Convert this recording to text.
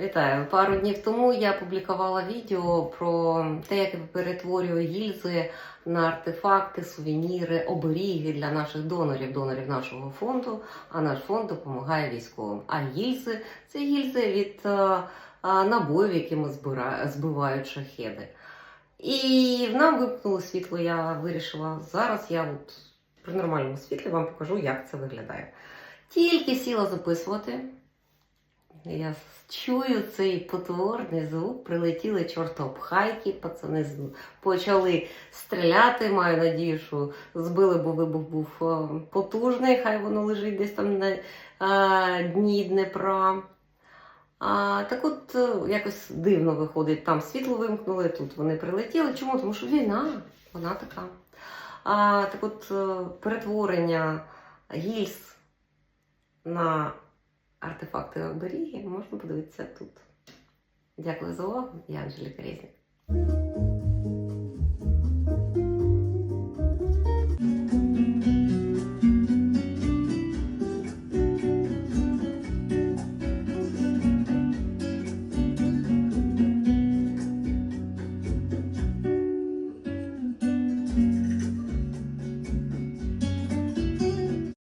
Вітаю! Пару днів тому я публікувала відео про те, як я перетворюю гільзи на артефакти, сувеніри, оберіги для наших донорів, донорів нашого фонду. А наш фонд допомагає військовим. А гільзи це гільзи від е, е, набоїв, якими збивають шахеди. І в нам вимкнуло світло. Я вирішила зараз. Я от при нормальному світлі вам покажу, як це виглядає. Тільки сіла записувати. Я чую цей потворний звук, прилетіли чортопхайки, пацани почали стріляти. Маю надію, що збили, бо вибух був е, потужний, хай воно лежить десь там на е, дні Днепра. А, так от е, якось дивно виходить, там світло вимкнули, тут вони прилетіли. Чому? Тому що війна, вона така. А, так от перетворення гільз на артефакти оберіги можна подивитися тут. Дякую за увагу. Я Анжеліка Резнік.